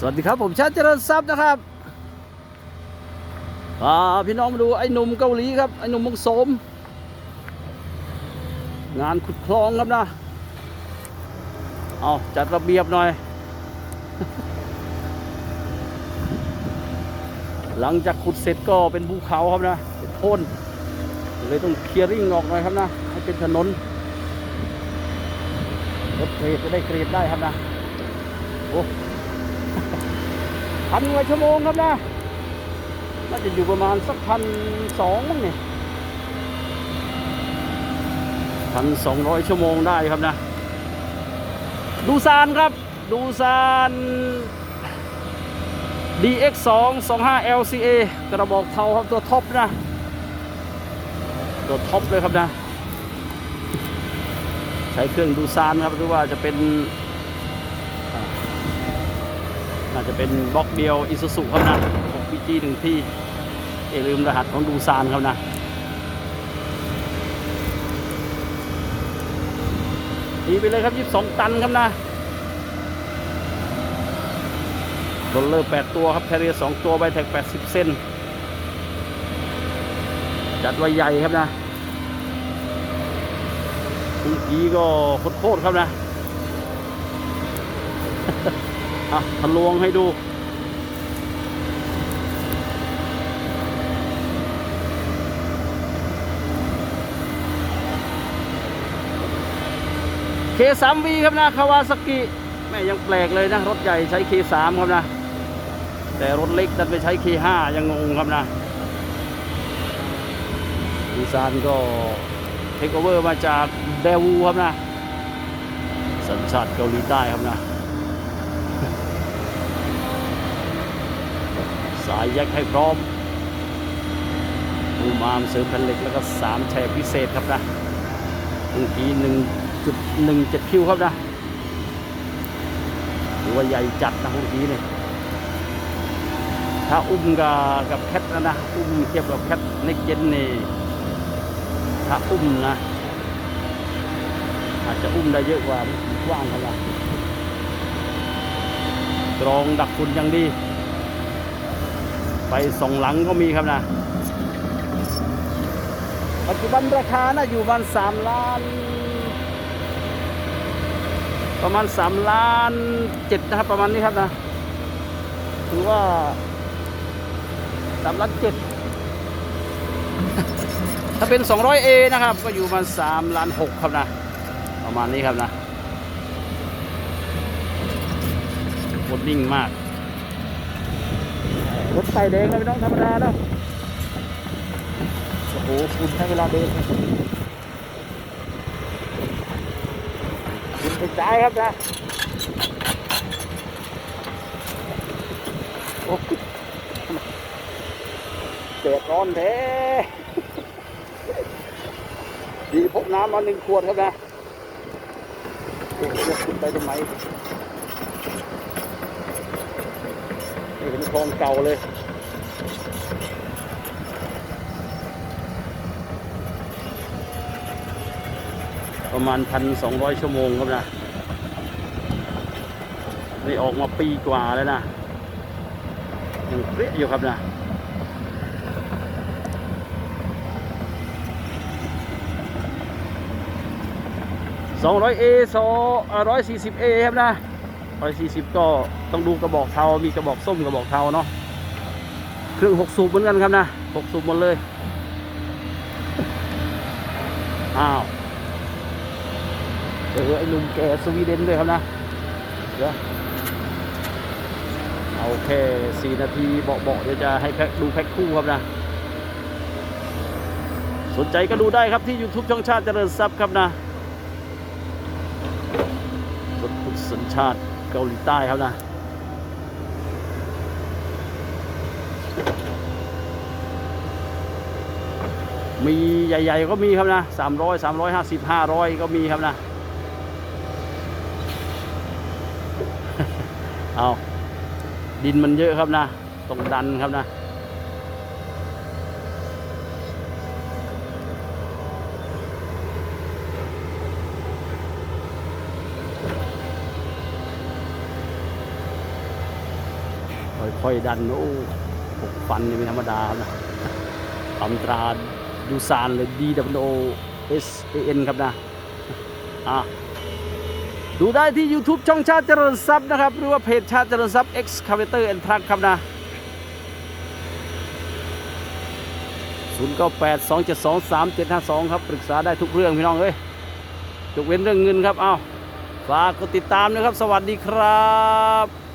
สวัสดีครับผมชาติเจริญทรัพย์นะครับอ่าพี่น้องมาดูไอ้หนุ่มเกาหลีครับไอ้หนุ่มมุกโสม งานขุดคลองครับนะเอาจัดระเบียบหน่อย หลังจากขุดเสร็จก็เป็นภูเขาครับนะเป็นโพนเลยต้องเคลียร์ริ่งออกหน่อยครับนะ ให้เป็นถนนรถเกรดจะได้เกรดได้ครับนะโอ้ พันกว่าชั่วโมงครับนะน่าจะอยู่ประมาณสักพันสองมั้งเนี่ยพันสองร้อยชั่วโมงได้ครับนะ ดูซานครับ ดูซาน DX2 25 LCA กระบอกเทาครับตัวท็อปนะ ตัวท็อปเลยครับนะ ใช้เครื่องดูซานครับหรือว่าจะเป็นาจะเป็นบล็อกเดียวอิซูซุครับนะของพีจีหนึ่งที่อย่าลืมรหัสของดูซานครับนะดีไปเลยครับ 22 ตันครับนะโรลเลอร์ 8 ตัวครับแคเรียร์2ตัวใบแท็ก 80 เซนจัดไว้ใหญ่ครับนะเมื่อกี้ก็โคตรครับนะ อะทะลวงให้ดู K3V ครับนะคาวาซากิแม่ยังแปลกเลยนะ รถใหญ่ใช้ K3 ครับนะ แต่รถเล็กดันไปใช้ K5 ยังงงครับนะดีซานก็เทคโอเวอร์มาจากเดวูครับนะ สัญชาติเกาหลีใต้ครับนะายแยกให้พร้อมปูมามเสริมแผ่นเหล็กแล้วก็สามแฉกพิเศษครับนะบางทีหนึ่งจุดหนึ่งเจ็ดคิวครับนะหรือว่าใหญ่จัดนะบางทีเนี่ยถ้าอุ้มกับกับแคทนะนะอุ้มเทียบกับแคทในเจนนี่ถ้าอุ้มนะ อาจจะอุ้มได้เยอะกว่ากว้างครับนะรองดักฝุ่นอย่างดี ไปสองหลังก็มีครับนะ ปัจจุบันราคานะอยู่ประมาณสามล้าน ประมาณสามล้านเจ็ดนะครับประมาณนี้ครับนะถือว่าสามล้านเจ็ดถ้าเป็น 200A นะครับ ก็อยู่ประมาณสามล้านหกครับนะ ประมาณนี้ครับนะรถนิ่งมาก รถไฟแดงนะไม่ต้องธรรมดานะโอ้โหคุณใช้เวลาเดินคุณไปซ้ายครับนะโอ้เดือดร้อนแท้ดีพกน้ำมาหนึ่งขวดครับนะโอ้โหคุณไปทำไมไม่ เห็นคลองเก่าเลยประมาณพันสองร้อยชั่วโมงครับนะ นี่ออกมาปีกว่าแล้วนะ ยังเปรี้ยอยู่ครับนะ สองร้อยเอสองร้อยสี่สิบเอครับนะ ร้อยสี่สิบก็ต้องดูกระบอกเทามีกระบอกส้มกระบอกเทาเนาะเครื่องหกสูบเหมือนกันครับนะหกสูบหมดเลยอ้าวเจอไอ้หนุ่มแกสวีเดนด้วยครับนะเดี๋ยวเอาแค่สี่นาทีเบาๆเดี๋ยวจะให้แพ็คดูแพ็คคู่ครับนะสนใจก็ดูได้ครับที่ YouTube ช่องชาติเจริญทรัพย์ครับนะรถขุดสัญชาติ เกาหลีใต้ครับนะมีใหญ่ ๆ ก็มีครับนะสามร้อยสามร้อยห้าสิบห้าร้อยก็มีครับนะ เอาดินมันเยอะครับนะ ต้องดันครับนะ ค่อยๆดัน โอ้หกฟันนี่ไม่ธรรมดานะตำตราดูซานเลย D W O S A N ครับนะ อะ ดูได้ที่ YouTube ช่องชาติเจริญทรัพย์นะครับ หรือว่าเพจชาติเจริญทรัพย์ Excavator and Truck ครับนะ0 9 8 2 7 2 3 7 5 2 ครับ ปรึกษาได้ทุกเรื่องพี่น้องเอ้ยยกเว้นเรื่องเงินครับ เอาฝากกดติดตามนะครับ สวัสดีครับ